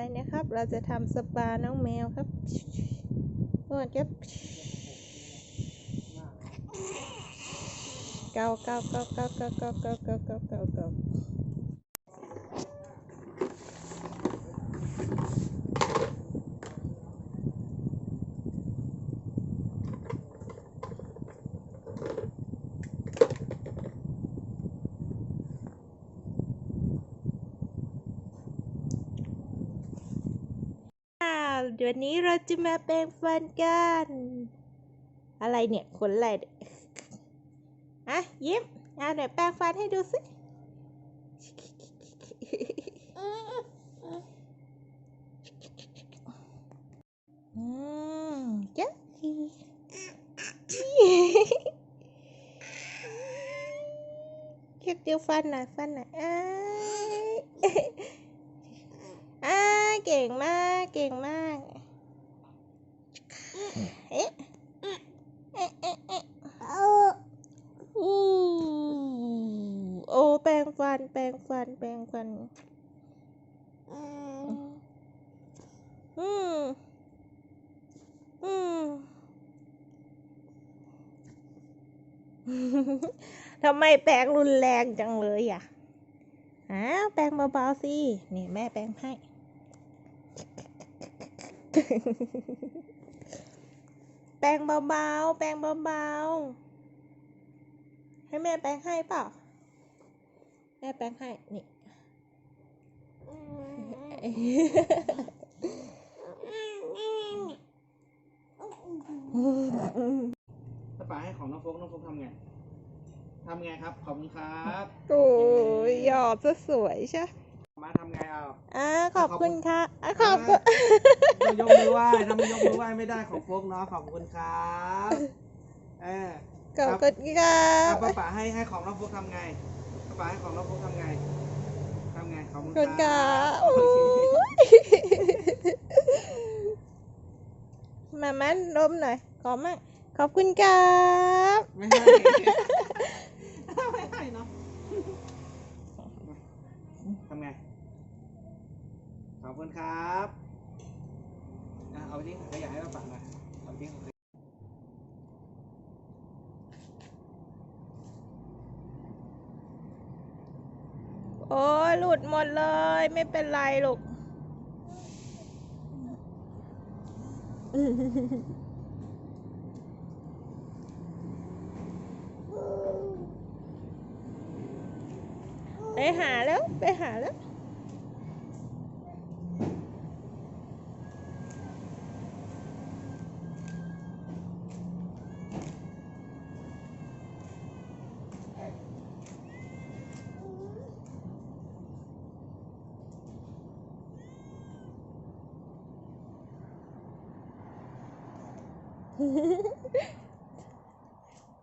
ไปนะครับ เราจะทำสปาน้องแมวครับนวดครับเกาเกาเกาเกาเกาเกาเกาเกาเกาเกาเกาอ่าเดี๋ย วันนี้เราจะมาแปรงฟันกัน อะไรเนี่ยขนอะไรเนี่ยอะยิ้มอะเดี๋ยวแปรงฟันให้ดูสิอืมจ๊ะเรียเดียวฟันหน่อยฟันหน่อยอ้ายอ้าย เก่งมาก เก่งมาก เอ๊ะเอ๊ะเอ๊ะเอ๊ะอู้โอ้แปรงฟัน แปรงฟัน แปรงฟัน อืม อืมทำไมแปรงรุนแรงจังเลยอะอ้าวแปรงเบาๆสิ นี่แม่แปรงให้ แปรงเบาๆ แปรงเบาๆ ให้แม่แปรงให้เปล่า แม่แปรงให้ นี่ถ้าป๋าให้ของน้องโฟกน้องโฟกทำไง ทำไงครับ ขอบคุณครับ โอ้ยหยอดซะสวยใช่ มาทำไงเอาอ่าขอบคุณค่ะอะขอบคุณต้องยกมือไหว้ถ้าไม่ยกมือไหว้ไม่ได้ของโฟกเนาะขอบคุณครับเออขอบคุณค่ะถ้าป้าป๋าให้ให้ของน้องโฟกทำไงป้าป๋าให้ของน้องโฟกทำไงทำไงขอบขคุอบณคุณครัค่ะบโอ้ยมามันนมหน่อยขอมากขอบคุณครับ ไม่ให้ไม่ให้เนาะทำไง ขอบ คุณครับอะเอาทิ้งขยะให้ป้าป๋าหน่อยเอาทิ้งโอ้ยหลุดหมดเลย ไม่เป็นไรลูกไปหาแล้ว ไปหาแล้ว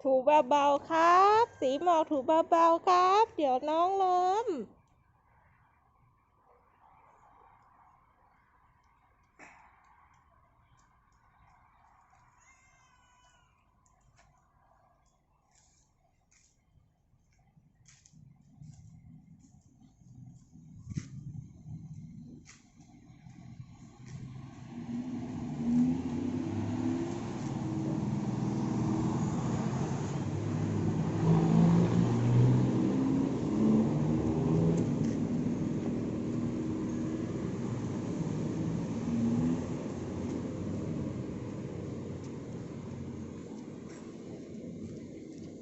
ถูเบาๆครับ สีหมอกถูเบาๆครับ เดี๋ยวน้องล้ม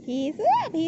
ผีเสื้อผี